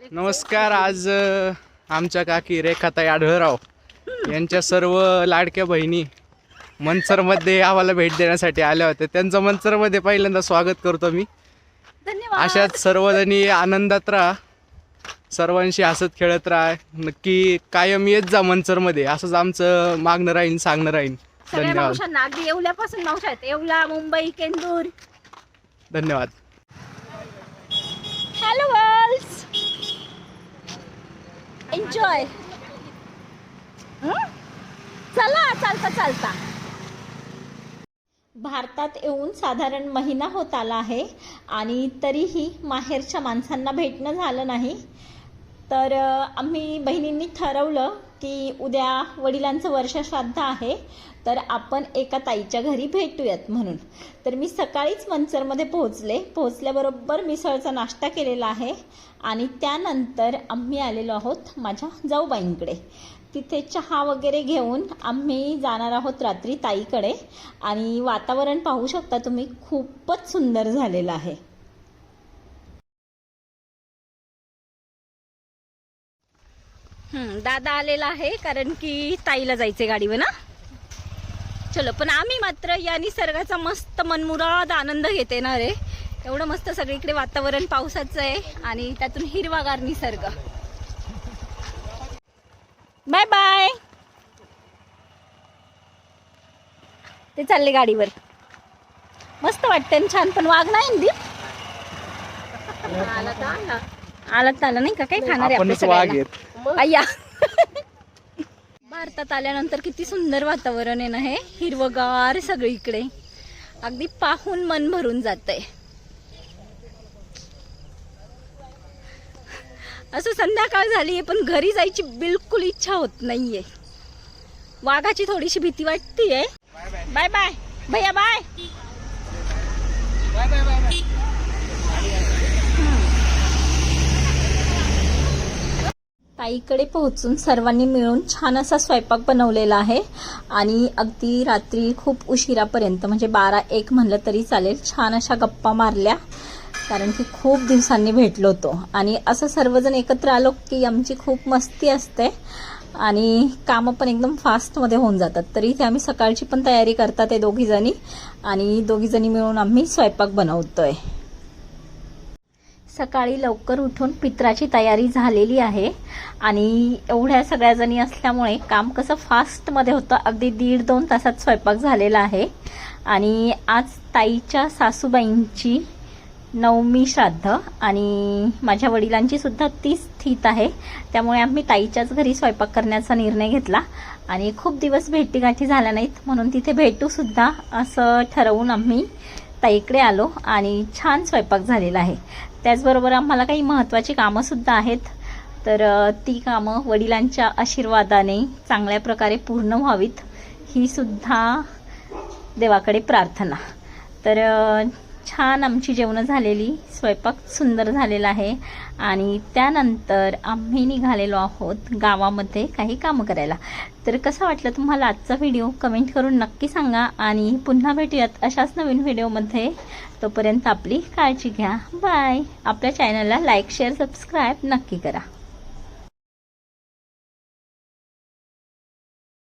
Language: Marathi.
नमस्कार आज आमच्या काकी रेखाताई आढळराव यांच्या सर्व लाडक्या बहिणी मनसरमध्ये आम्हाला भेट देण्यासाठी आल्या होत्या. त्यांचं मनसरमध्ये पहिल्यांदा स्वागत करतो मी. अशाच सर्वजणी आनंदात राहा. सर्वांशी हसत खेळत राहा. नक्की कायम येत जा मनसरमध्ये असंच आमचं मागणं राहीन सांगणं राहीन. धन्यवाद. अगदी येवल्यापासून येवला मुंबई केंदूर. धन्यवाद. एन्जॉय चला चालता चालता. भारतात येऊन साधारण महिना होत आला आहे आणि तरीही माहेरच्या माणसांना भेटणं झालं नाही. तर आम्ही बहिणींनी ठरवलं की उद्या वडिलांचं वर्षश्राद्ध आहे तर आपण एका ताईच्या घरी भेटूयात म्हणून. तर मी सकाळीच मंचरमध्ये पोहोचले. पोहोचल्याबरोबर मिसळचा नाश्ता केलेला आहे आणि त्यानंतर आम्ही आलेलो आहोत माझ्या जाऊबाईंकडे. तिथे चहा वगैरे घेऊन आम्ही जाणार आहोत रात्री ताईकडे आणि वातावरण पाहू शकता तुम्ही खूपच सुंदर झालेलं आहे. दादा आलेला आहे कारण की ताईला जायचे गाडीवर ना? चलो पण आम्ही मात्र या निसर्गाचा मस्त मनमुराद आनंद घेते ना रे. एवढं मस्त सगळीकडे वातावरण पावसाचं आहे आणि त्यातून हिरवागार निसर्ग. बाय बाय ते चालले गाडीवर. मस्त वाटतंय ना छान पण वाघ नाही दीप? आला तर आला. नाही का? काय खाणार आहे आपल्या सगळ्यांना? अय्या भारतात आल्यानंतर किती सुंदर वातावरण आहे ना हे. हिरवगार सगळीकडे. अगदी पाहून मन भरून जातंय. असं संध्याकाळ झाली पण घरी जायची बिलकुल इच्छा होत नाहीये. वाघाची थोडीशी भीती वाटतीये. Bye bye. भैया बाय. ताईकडे पोहोचून सर्वांनी मिळून छान असा स्वयंपाक बनवलेला आहे. आणि अगदी रात्री खूप उशिरापर्यंत म्हणजे बारा एक म्हणलं तरी चालेल छान अशा गप्पा मारल्या. कारण की खूप दिवसांनी भेटलो होतो. आणि असं सर्वजण एकत्र आलो की आमची खूप मस्ती असते. आणि कामं पण एकदम फास्टमध्ये होऊन जातात. तरी ते आम्ही सकाळची पण तयारी करतात ते दोघीजणी. आणि दोघीजणी मिळून आम्ही स्वयंपाक बनवतो आहे सकाळी लवकर उठून पित्राची तयारी झालेली आहे. आणि एवढ्या सगळ्या जणी असल्यामुळे काम कसं फास्टमध्ये होतं अगदी दीड दोन तासात स्वयंपाक झालेला आहे. आणि आज ताईच्या सासूबाईंची नवमी श्राद्ध आणि माझ्या वडिलांची सुद्धा तीच स्थित आहे. त्यामुळे आम्ही ताईच्याच घरी स्वयंपाक करण्याचा निर्णय घेतला. आणि खूप दिवस भेटीगाठी झाल्या नाहीत म्हणून तिथे भेटूसुद्धा असं ठरवून आम्ही ताईकडे आलो आणि छान स्वयंपाक झालेला आहे. त्याचबरोबर आम्हाला काही महत्त्वाची कामंसुद्धा आहेत. तर ती कामं वडिलांच्या आशीर्वादाने चांगल्या प्रकारे पूर्ण व्हावीत ही सुद्धा देवाकडे प्रार्थना. तर छान आमची जेवणं झालेली. स्वयंपाक सुंदर झालेला आहे. आणि त्यानंतर आम्ही निघालेलो आहोत गावामध्ये काही कामं करायला. तर कसं वाटलं तुम्हाला आजचा व्हिडिओ? कमेंट करून नक्की सांगा. आणि पुन्हा भेटूयात अशाच नवीन व्हिडिओमध्ये. तोपर्यंत आपली काळजी घ्या. बाय. आपल्या चॅनलला लाईक शेअर सबस्क्राईब नक्की करा.